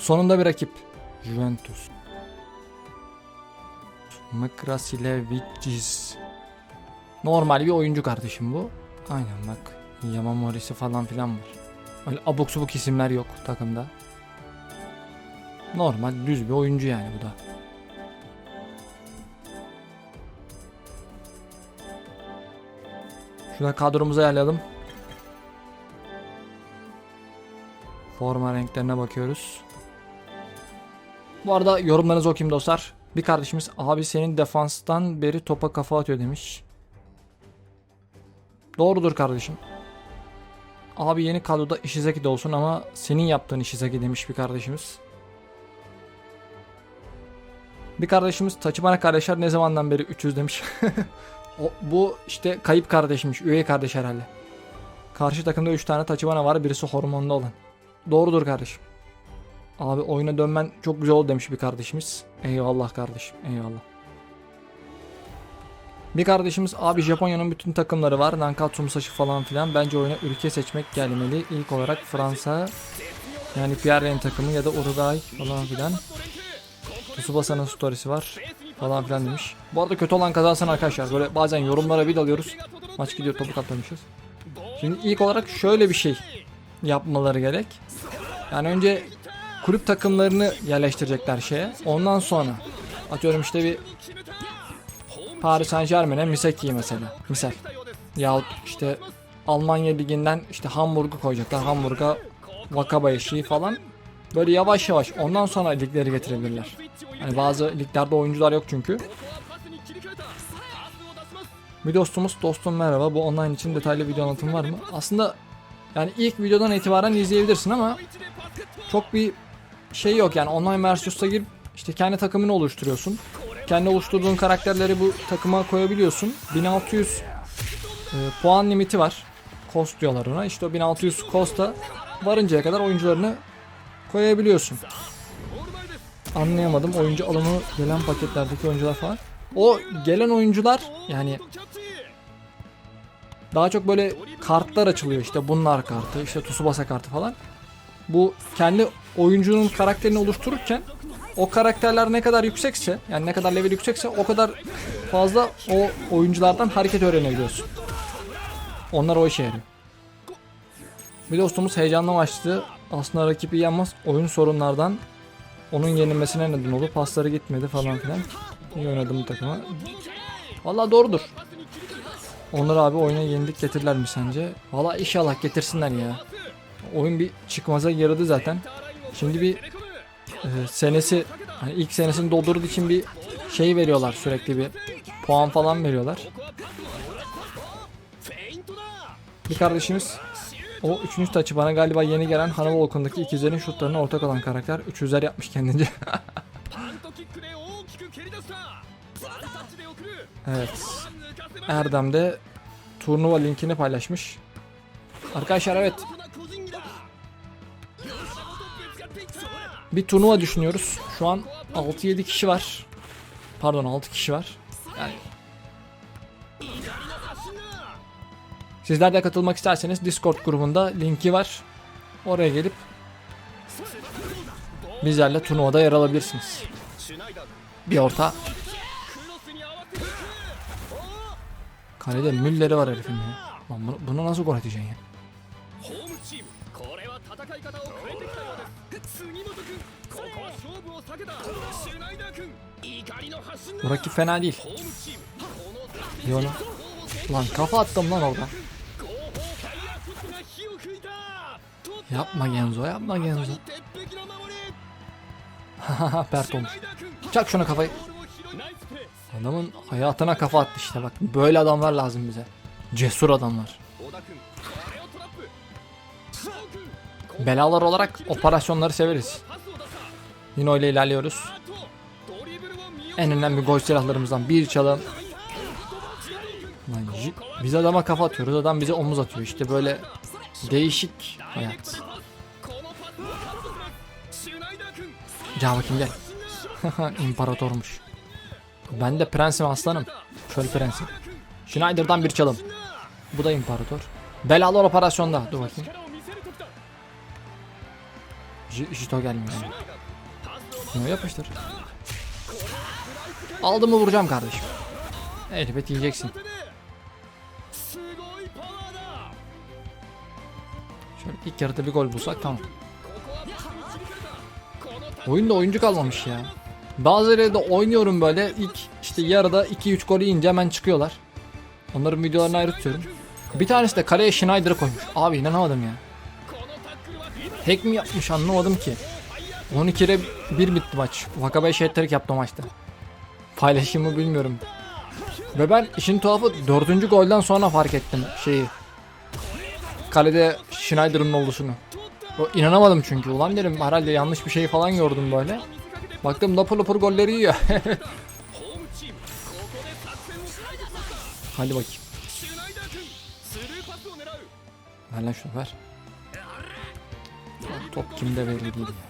Sonunda bir rakip. Juventus. Mikrasilevicis. Normal bir oyuncu kardeşim bu. Aynen bak. Yaman Morris'i falan filan var. Öyle abuk subuk isimler yok takımda. Normal düz bir oyuncu yani bu da. Şuna kadromuzu ayarlayalım. Forma renklerine bakıyoruz. Bu arada yorumlarınızı okuyayım dostlar. Bir kardeşimiz abi senin defanstan beri topa kafa atıyor demiş. Doğrudur kardeşim. Abi yeni kadroda Ishizaki de olsun ama senin yaptığın Ishizaki demiş bir kardeşimiz. Bir kardeşimiz Tachibana kardeşler ne zamandan beri 300 demiş. o, bu işte kayıp kardeşmiş. Üvey kardeş herhalde. Karşı takımda 3 tane Tachibana var. Birisi hormonda olan. Doğrudur kardeşim. Abi oyuna dönmen çok güzel oldu demiş bir kardeşimiz. Eyvallah kardeşim. Eyvallah. Bir kardeşimiz abi Japonya'nın bütün takımları var. Nankatsu Musashi falan filan. Bence oyuna ülke seçmek gelmeli. İlk olarak Fransa yani Pierre'nin takımı ya da Uruguay falan filan. Tsubasa'nın storiesi var falan filan demiş. Bu arada kötü olan kazansın arkadaşlar. Böyle bazen yorumlara bir dalıyoruz. Maç gidiyor topu katlamışız. Şimdi ilk olarak şöyle bir şey yapmaları gerek. Yani önce kulüp takımlarını yerleştirecekler şeye. Ondan sonra atıyorum işte bir Paris Saint Germain'e Misaki'yi mesela. Misal. Yahut işte Almanya liginden işte Hamburg'u koyacaklar. Hamburg'a Wakabayashi'yi falan. Böyle yavaş yavaş ondan sonra ligleri getirebilirler. Hani bazı liglerde oyuncular yok çünkü. Bir dostumuz dostum merhaba bu online için detaylı video anlatım var mı? Aslında yani ilk videodan itibaren izleyebilirsin ama çok bir şey yok yani online Versus'ta girip işte kendi takımını oluşturuyorsun. Kendi oluşturduğun karakterleri bu takıma koyabiliyorsun. 1600 e, puan limiti var. Cost diyorlar ona. İşte o 1600 Cost'a varıncaya kadar oyuncularını koyabiliyorsun. Anlayamadım. Oyuncu alımı gelen paketlerdeki oyuncular falan. O gelen oyuncular yani daha çok böyle kartlar açılıyor işte bunlar kartı işte Tsubasa kartı falan. Bu kendi oyuncunun karakterini oluştururken o karakterler ne kadar yüksekse yani ne kadar level yüksekse o kadar fazla o oyunculardan hareket öğrenebiliyorsun. Onlar o işe yarıyor. Bir dostumuz heyecanla başladı. Aslında rakibi yenmez. Oyun sorunlardan onun yenilmesine neden oldu. Pasları gitmedi falan filan. İyi oynadım bu takıma. Valla doğrudur. Onur abi oyuna yenilik getirirler mi sence? Valla inşallah getirsinler ya. Oyun bir çıkmaza yaradı zaten. Şimdi bir e, senesi hani ilk senesini doldurduğu için bir şey veriyorlar sürekli bir puan falan veriyorlar. Bir kardeşimiz o üçüncü taçı bana galiba yeni gelen Hannibal Okun'daki ikizlerin şutlarına ortak olan karakter. Üçüzler yapmış kendince. evet. Erdem de turnuva linkini paylaşmış. Arkadaşlar evet. Bir turnuva düşünüyoruz. Şu an 6-7 kişi var. Pardon 6 kişi var. Yani Sizler de katılmak isterseniz Discord grubunda linki var. Oraya gelip bizlerle turnuvada yer alabilirsiniz. Bir orta. Kalede Müller'i var herifin ya. Lan bunu, bunu nasıl gol atacaksın ya? Bu rakip fena değil. Leona. Lan kafa attım lan orada. Yapma Genzo, yapma Genzo. Hahaha Perton. Çak şuna kafayı. Adamın hayatına kafa attı işte bak. Böyle adamlar lazım bize. Cesur adamlar. Belalar olarak operasyonları severiz. Nino ile ilerliyoruz. En önemli gol silahlarımızdan bir çalım. Biz adama kafa atıyoruz. Adam bize omuz atıyor. İşte böyle değişik hayat. Gel bakayım gel. İmparatormuş. Ben de prensim aslanım. Çöl prensi. Schneider'dan bir çalım. Bu da imparator. Belalı operasyonda. Dur bakayım. J Jito gelmiyor. Şunu yapıştır. Aldım mı vuracağım kardeşim. Elbet yiyeceksin. Şöyle ilk yarıda bir gol bulsak tamam. Oyunda oyuncu kalmamış ya. Bazıları da oynuyorum böyle ilk işte yarıda 2-3 golü yiyince hemen çıkıyorlar. Onların videolarını ayrı tutuyorum. Bir tanesi de kaleye Schneider'ı koymuş. Abi inanamadım ya. Hack mi yapmış anlamadım ki. 12'ye bir bitti maç. Vakabaya şehitlerik yaptı maçta. Paylaşımı bilmiyorum. Ve ben işin tuhafı dördüncü golden sonra fark ettim şeyi. Kalede Schneider'ın oluşunu. İnanamadım çünkü. Ulan dedim herhalde yanlış bir şey falan gördüm böyle. Baktım lapır lapır golleri yiyor. Hadi bakayım. Ver lan şunu ver. Ah, top kimde belli değil ya.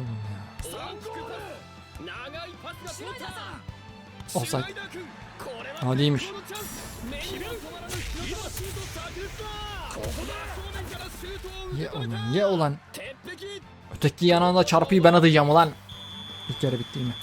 attım onu ya. Offside. Aa değilmiş. Ye ulan ye ulan. Öteki yanağına çarpıyı ben atacağım ulan. İlk yarı bitti mi?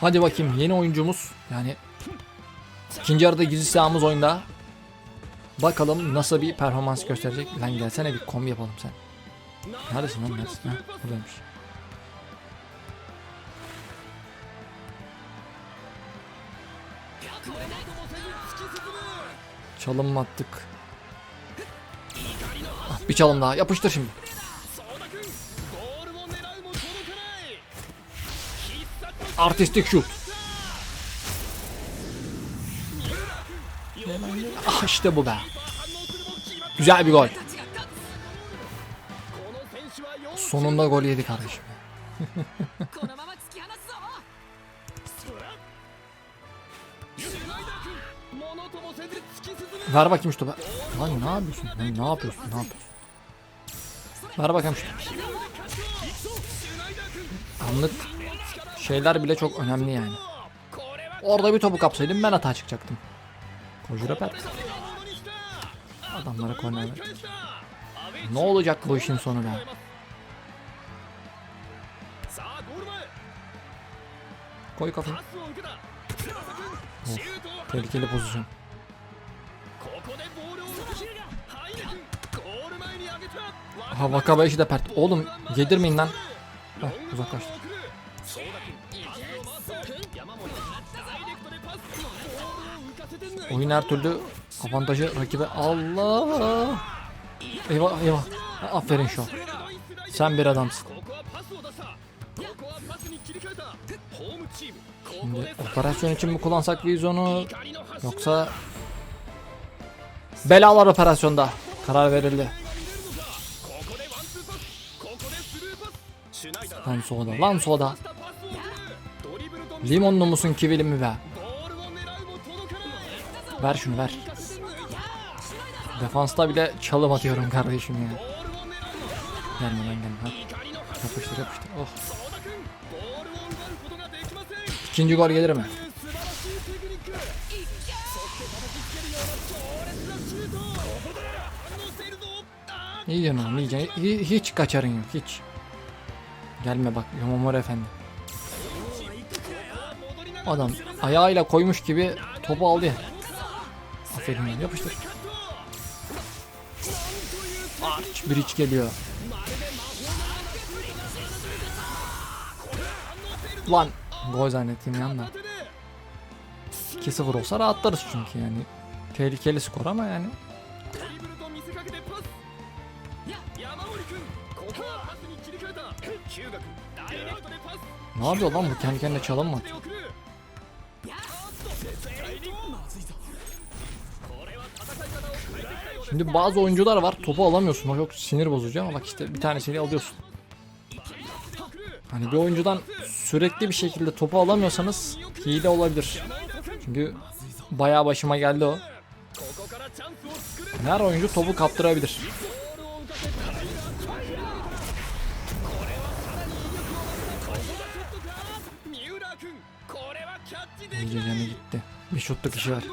Hadi bakayım yeni oyuncumuz. Yani ikinci yarıda gizli silahımız oyunda. Bakalım nasıl bir performans gösterecek. Lan gelsene bir kombi yapalım sen. Neredesin lan neredesin? Ha, buradaymış. Çalım attık? Ah, bir çalım daha yapıştır şimdi. Artistik şut. Ah işte bu be. Güzel bir gol. Sonunda gol yedik kardeşim. Ver bakayım şu topu. Lan ne yapıyorsun? Lan ne yapıyorsun? Ne yapıyorsun? Ver bakayım şu topu. Anlık şeyler bile çok önemli yani. Orada bir topu kapsaydım ben hata çıkacaktım. Kojura Pert. Adamlara korner verdi. Ne olacak bu işin sonu be? Koy kafayı. Of, tehlikeli pozisyon. Ha Vakaba işi de pert. Oğlum yedirmeyin lan. Heh, uzaklaştı. Oyun her türlü avantajı rakibe. Allah! Eyvah eyvah. Aferin şu. Sen bir adamsın. Şimdi operasyon için mi kullansak biz onu yoksa belalar operasyonda karar verildi. Lan soda, lan soda. Limonlu musun kivili mi be? Ver şunu ver. Defansta bile çalım atıyorum kardeşim ya. Gelme lan gelme. Ha. Yapıştır yapıştır. Oh. İkinci gol gelir mi? İyi diyorsun oğlum iyice. Hiç kaçarın yok hiç. Gelme bak Yomamura efendi. Adam ayağıyla koymuş gibi topu aldı ya. Aferin yani yapıştır. Arch bridge geliyor. Lan gol zannettim yandan. 2-0 olsa rahatlarız çünkü yani. Tehlikeli skor ama yani. Ne yapıyor lan bu kendi kendine çalınma. Şimdi bazı oyuncular var topu alamıyorsun. O çok sinir bozucu ama bak işte bir tanesini alıyorsun. Hani bir oyuncudan sürekli bir şekilde topu alamıyorsanız hile olabilir. Çünkü bayağı başıma geldi o. Her oyuncu topu kaptırabilir. İyice yana gitti. Bir şutluk işi var.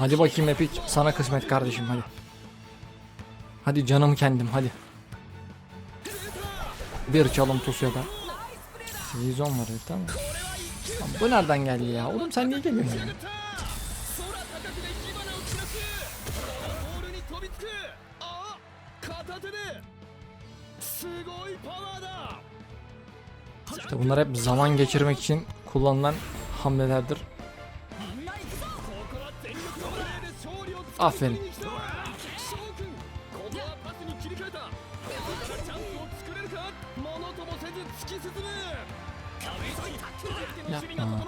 Hadi bakayım Epic. Sana kısmet kardeşim hadi. Hadi canım kendim hadi. Bir çalım tusuyor ben. Vizyon var evet tamam. Lan bu nereden geldi ya? Oğlum sen niye geliyorsun? İşte bunlar hep zaman geçirmek için kullanılan hamlelerdir. Aferin. Yapma.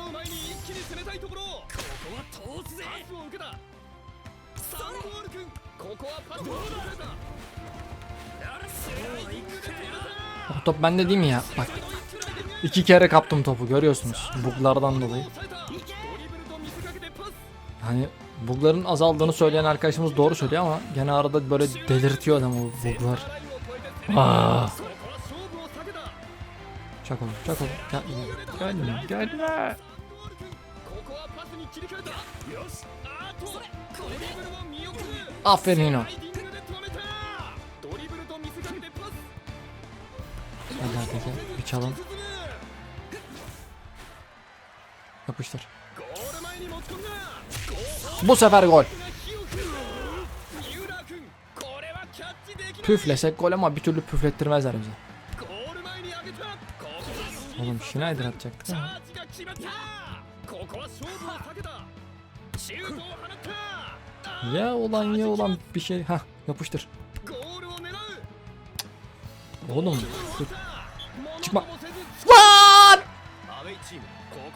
O top bende değil mi ya? Bak. İki kere kaptım topu görüyorsunuz. Buglardan dolayı. Hani Bugların azaldığını söyleyen arkadaşımız doğru söylüyor ama gene arada böyle delirtiyor adamı bu buglar. Aa. Ah. Çak onu, çak onu. Gel, gelme, gelme. Aferin o. Hadi hadi gel, bir çalın. Yapıştır. Bu sefer gol. Püflesek gol ama bir türlü püflettirmezler bizi. Oğlum Schneider atacaktı. Ya olan ya olan bir şey. ha yapıştır. Oğlum. Dur. Çıkma. Lan!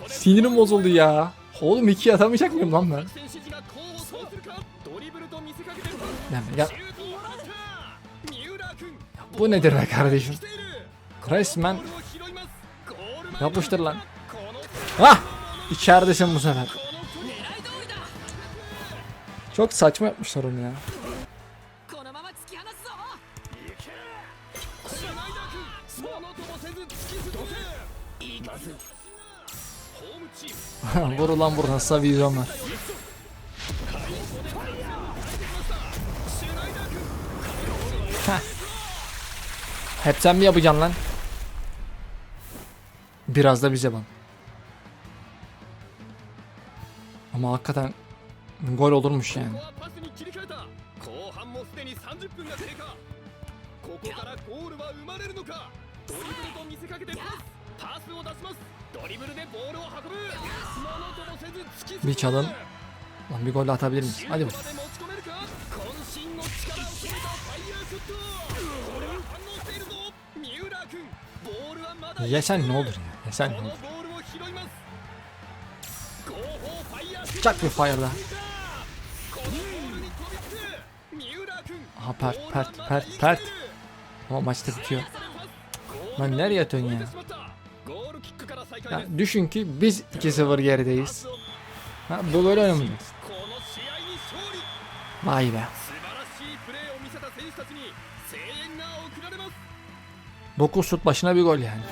Sinirim bozuldu ya. Oğlum iki atamayacak mıyım lan ben? Ya, ya. Bu nedir be kardeşim? Resmen yapıştır lan. Hah! İçeridesin bu sefer. Çok saçma yapmışlar onu ya. vur ulan vur hasta vizyonlar. Hep sen mi yapacaksın lan? Biraz da bize ban. Ama hakikaten gol olurmuş yani. Bir çalım. Lan bir gol atabilir miyiz? Hadi vur. Yesen ne olur ya? Yesen ne olur? Çak bir fire'da. Aha pert pert pert pert. Ama maçta bitiyor. Lan nereye atıyorsun ya? Ha, düşün ki biz 2-0 gerideyiz. Ha, bu böyle oynamayacağız. Vay be. Dokuz tut başına bir gol yani.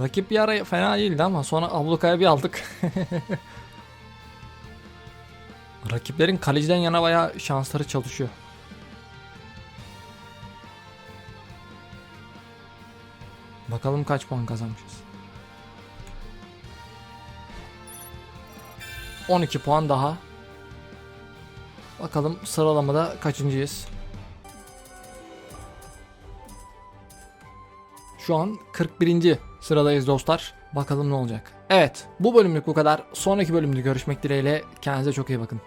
Rakip bir ara fena değildi ama sonra ablukaya bir aldık. Rakiplerin kaleciden yana bayağı şansları çalışıyor. Bakalım kaç puan kazanmışız. 12 puan daha. Bakalım sıralamada kaçıncıyız? Şu an 41. sıradayız dostlar. Bakalım ne olacak. Evet bu bölümlük bu kadar. Sonraki bölümde görüşmek dileğiyle. Kendinize çok iyi bakın.